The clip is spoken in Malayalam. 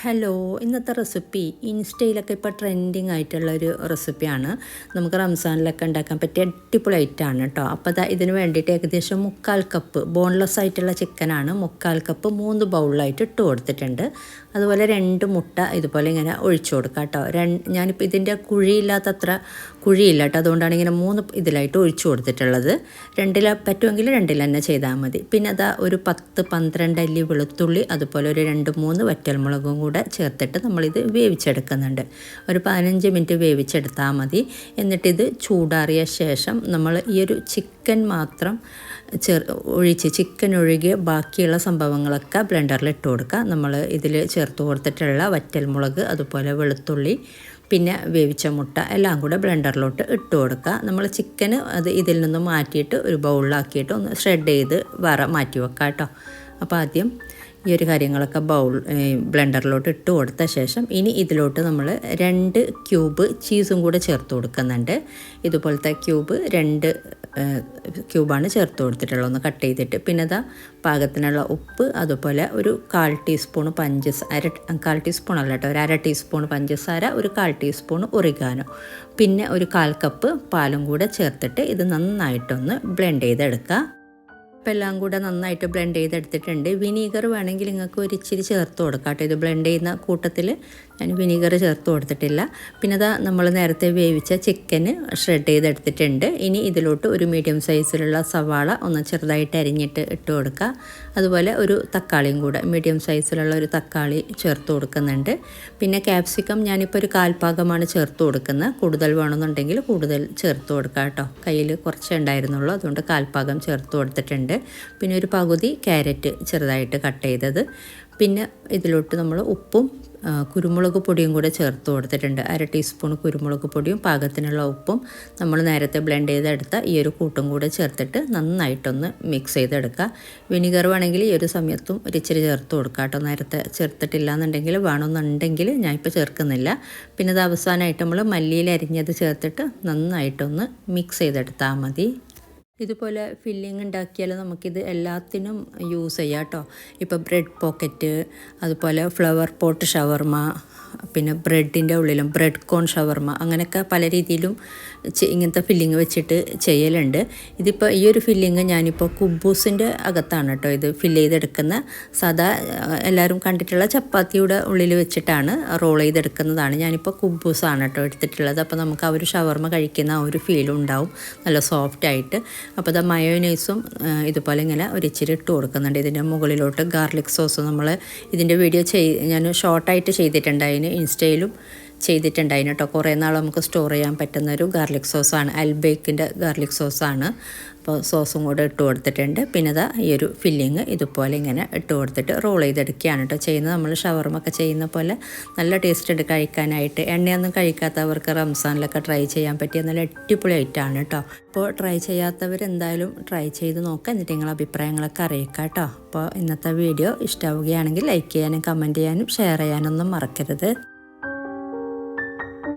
ഹലോ ഇന്നത്തെ റെസിപ്പി ഇൻസ്റ്റയിലൊക്കെ ഇപ്പോൾ ട്രെൻഡിങ് ആയിട്ടുള്ള ഒരു റെസിപ്പിയാണ്. നമുക്ക് റംസാനിലൊക്കെ ഉണ്ടാക്കാൻ പറ്റിയ അടിപൊളി ഐറ്റമാണ് കേട്ടോ. അപ്പോൾ അതാ ഇതിന് വേണ്ടിയിട്ട് ഏകദേശം മുക്കാൽ കപ്പ് ബോൺലെസ് ആയിട്ടുള്ള ചിക്കനാണ് മുക്കാൽ കപ്പ് മൂന്ന് ബൗളിലായിട്ട് ഇട്ട് കൊടുത്തിട്ടുണ്ട്. അതുപോലെ രണ്ട് മുട്ട ഇതുപോലെ ഇങ്ങനെ ഒഴിച്ചു കൊടുക്കാം കേട്ടോ. രണ്ട് ഞാനിപ്പോൾ ഇതിന്റെ കുഴിയില്ലാത്തത്ര കുഴിയില്ല കേട്ടോ. അതുകൊണ്ടാണ് ഇങ്ങനെ മൂന്ന് ഇതിലായിട്ട് ഒഴിച്ചു കൊടുത്തിട്ടുള്ളത്. രണ്ടില പറ്റുമെങ്കിൽ രണ്ടിൽ തന്നെ ചെയ്താൽ മതി. പിന്നെ അതാ ഒരു പത്ത് പന്ത്രണ്ട് അല്ലി വെളുത്തുള്ളി അതുപോലെ ഒരു രണ്ട് മൂന്ന് വറ്റൽമുളകും കൂടെ ചേർത്തിട്ട് നമ്മളിത് വേവിച്ചെടുക്കുന്നുണ്ട്. ഒരു പതിനഞ്ച് മിനിറ്റ് വേവിച്ചെടുത്താൽ മതി. എന്നിട്ടിത് ചൂടാറിയ ശേഷം നമ്മൾ ഈ ഒരു ചിക്കൻ മാത്രം ചേർ ഒഴിച്ച് ചിക്കൻ ഒഴികെ ബാക്കിയുള്ള സംഭവങ്ങളൊക്കെ ബ്ലെൻഡറിൽ ഇട്ട് കൊടുക്കുക. നമ്മൾ ഇതിൽ ചേർത്ത് കൊടുത്തിട്ടുള്ള വറ്റൽമുളക് അതുപോലെ വെളുത്തുള്ളി പിന്നെ വേവിച്ച മുട്ട എല്ലാം കൂടെ ബ്ലെൻഡറിലോട്ട് ഇട്ട് കൊടുക്കുക. നമ്മൾ ചിക്കന് അത് ഇതിൽ നിന്ന് മാറ്റിയിട്ട് ഒരു ബൗളിലാക്കിയിട്ട് ഒന്ന് ഷ്രെഡ് ചെയ്ത് വേറെ മാറ്റി വെക്കാം കേട്ടോ. അപ്പോൾ ആദ്യം ഈ ഒരു കാര്യങ്ങളൊക്കെ ബൗൾ ബ്ലെൻഡറിലോട്ട് ഇട്ട് കൊടുത്ത ശേഷം ഇനി ഇതിലോട്ട് നമ്മൾ രണ്ട് ക്യൂബ് ചീസും കൂടെ ചേർത്ത് കൊടുക്കുന്നുണ്ട്. ഇതുപോലത്തെ ക്യൂബ് രണ്ട് ക്യൂബാണ് ചേർത്ത് കൊടുത്തിട്ടുള്ളത്. ഒന്ന് കട്ട് ചെയ്തിട്ട്. പിന്നെ അതാ പാകത്തിനുള്ള ഉപ്പ് അതുപോലെ ഒരു കാൽ ടീസ്പൂൺ പഞ്ചസാര കാൽ ടീസ്പൂൺ അല്ല കേട്ടോ ഒരു അര ടീസ്പൂൺ പഞ്ചസാര ഒരു കാൽ ടീസ്പൂൺ ഒറിഗാനോ. പിന്നെ ഒരു കാൽ കപ്പ് പാലും കൂടെ ചേർത്തിട്ട് ഇത് നന്നായിട്ടൊന്ന് ബ്ലെൻഡ് ചെയ്തെടുക്കുക. ഇപ്പം എല്ലാം കൂടെ നന്നായിട്ട് ബ്ലെൻഡ് ചെയ്തെടുത്തിട്ടുണ്ട്. വിനീഗർ വേണമെങ്കിൽ നിങ്ങൾക്ക് ഒരു ഇച്ചിരി ചേർത്ത് കൊടുക്കാം കേട്ടോ. ഇത് ബ്ലെൻഡ് ചെയ്യുന്ന കൂട്ടത്തിൽ ഞാൻ വിനീഗർ ചേർത്ത് കൊടുത്തിട്ടില്ല. പിന്നെ അതാ നമ്മൾ നേരത്തെ വേവിച്ച ചിക്കന് ഷ്രെഡ് ചെയ്തെടുത്തിട്ടുണ്ട്. ഇനി ഇതിലോട്ട് ഒരു മീഡിയം സൈസിലുള്ള സവാള ഒന്ന് ചെറുതായിട്ട് അരിഞ്ഞിട്ട് ഇട്ട് കൊടുക്കുക അതുപോലെ ഒരു തക്കാളിയും കൂടെ മീഡിയം സൈസിലുള്ള ഒരു തക്കാളി ചേർത്ത് കൊടുക്കുന്നുണ്ട്. പിന്നെ ക്യാപ്സിക്കം ഞാനിപ്പോൾ ഒരു കാൽഭാഗമാണ് ചേർത്ത് കൊടുക്കുന്നത്. കൂടുതൽ വേണമെന്നുണ്ടെങ്കിൽ കൂടുതൽ ചേർത്ത് കൊടുക്കുക കേട്ടോ. കയ്യിൽ കുറച്ചേ ഉണ്ടായിരുന്നുള്ളൂ. അതുകൊണ്ട് കാൽഭാഗം ചേർത്ത് കൊടുത്തിട്ടുണ്ട്. പിന്നെ ഒരു പകുതി ക്യാരറ്റ് ചെറുതായിട്ട് കട്ട് ചെയ്തത്. പിന്നെ ഇതിലോട്ട് നമ്മൾ ഉപ്പും കുരുമുളക് പൊടിയും കൂടെ ചേർത്ത് കൊടുത്തിട്ടുണ്ട്. അര ടീസ്പൂൺ കുരുമുളക് പൊടിയും പാകത്തിനുള്ള ഉപ്പും നമ്മൾ നേരത്തെ ബ്ലെൻഡ് ചെയ്തെടുത്ത ഈ ഒരു കൂട്ടും കൂടെ ചേർത്തിട്ട് നന്നായിട്ടൊന്ന് മിക്സ് ചെയ്തെടുക്കുക. വിനിഗർ വേണമെങ്കിൽ ഈ ഒരു സമയത്തും ഒരിച്ചിരി ചേർത്ത് കൊടുക്കുക കേട്ടോ. നേരത്തെ ചേർത്തിട്ടില്ല എന്നുണ്ടെങ്കിൽ വേണമെന്നുണ്ടെങ്കിൽ ഞാൻ ഇപ്പോൾ ചേർക്കുന്നില്ല. പിന്നെ അത് അവസാനമായിട്ട് നമ്മൾ മല്ലിയിൽ അരിഞ്ഞത് ചേർത്തിട്ട് നന്നായിട്ടൊന്ന് മിക്സ് ചെയ്തെടുത്താൽ മതി. ഇതുപോലെ ഫില്ലിങ് ഉണ്ടാക്കിയാൽ നമുക്കിത് എല്ലാത്തിനും യൂസ് ചെയ്യാം കേട്ടോ ഇപ്പോൾ ബ്രെഡ് പോക്കറ്റ് അതുപോലെ ഫ്ലവർ പോട്ട് ഷവർമ പിന്നെ ബ്രെഡിന്റെ ഉള്ളിലും ബ്രെഡ് കോൺ ഷവർമ അങ്ങനെയൊക്കെ പല രീതിയിലും ഇങ്ങനത്തെ ഫില്ലിങ് വെച്ചിട്ട് ചെയ്യലുണ്ട്. ഇതിപ്പോൾ ഈ ഒരു ഫില്ലിങ് ഞാനിപ്പോൾ കുബൂസിന്റെ അകത്താണ് കേട്ടോ ഇത് ഫില്ല് ചെയ്തെടുക്കുന്ന. സാധാ എല്ലാവരും കണ്ടിട്ടുള്ള ചപ്പാത്തിയുടെ ഉള്ളിൽ വെച്ചിട്ടാണ് റോൾ ചെയ്തെടുക്കുന്നതാണ്. ഞാനിപ്പോൾ കുബൂസാണ് കേട്ടോ എടുത്തിട്ടുള്ളത്. അപ്പോൾ നമുക്ക് ആ ഒരു ഷവർമ കഴിക്കുന്ന ആ ഒരു ഫീൽ ഉണ്ടാവും. നല്ല സോഫ്റ്റ് ആയിട്ട്. അപ്പോൾ അത് മയോനൈസും ഇതുപോലെ ഇങ്ങനെ ഒരു ഇച്ചിരി ഇട്ട് കൊടുക്കുന്നുണ്ട്. ഇതിന്റെ മുകളിലോട്ട് ഗാർലിക് സോസ് നമ്മൾ ഇതിന്റെ വീഡിയോ ചെയ് ഞാൻ ഷോർട്ടായിട്ട് ചെയ്തിട്ടുണ്ടായിന് ഇൻസ്റ്റയിലും ചെയ്തിട്ടുണ്ടായിന് കേട്ടോ. കുറേ നാൾ നമുക്ക് സ്റ്റോർ ചെയ്യാൻ പറ്റുന്ന ഒരു ഗാർലിക് സോസാണ് അൽബേക്കിന്റെ ഗാർലിക് സോസാണ് അപ്പോൾ സോസും കൂടെ ഇട്ട് കൊടുത്തിട്ടുണ്ട്. പിന്നെ ഇതാ ഈ ഒരു ഫില്ലിങ് ഇതുപോലെ ഇങ്ങനെ ഇട്ട് കൊടുത്തിട്ട് റോൾ ചെയ്തെടുക്കുകയാണ് കേട്ടോ ചെയ്യുന്നത്. നമ്മൾ ഷവർമൊക്കെ ചെയ്യുന്ന പോലെ നല്ല ടേസ്റ്റ് ഉണ്ട് കഴിക്കാനായിട്ട്. എണ്ണയൊന്നും കഴിക്കാത്തവർക്ക് റംസാനിലൊക്കെ ട്രൈ ചെയ്യാൻ പറ്റിയ നല്ല അടിപൊളി ഐറ്റമാണ് കേട്ടോ. അപ്പോൾ ട്രൈ ചെയ്യാത്തവർ എന്തായാലും ട്രൈ ചെയ്ത് നോക്കുക എന്നിട്ട് നിങ്ങളുടെ അഭിപ്രായങ്ങളൊക്കെ അറിയിക്കുക കേട്ടോ. അപ്പോൾ ഇന്നത്തെ വീഡിയോ ഇഷ്ടമാവുകയാണെങ്കിൽ ലൈക്ക് ചെയ്യാനും കമന്റ് ചെയ്യാനും ഷെയർ ചെയ്യാനൊന്നും മറക്കരുത്.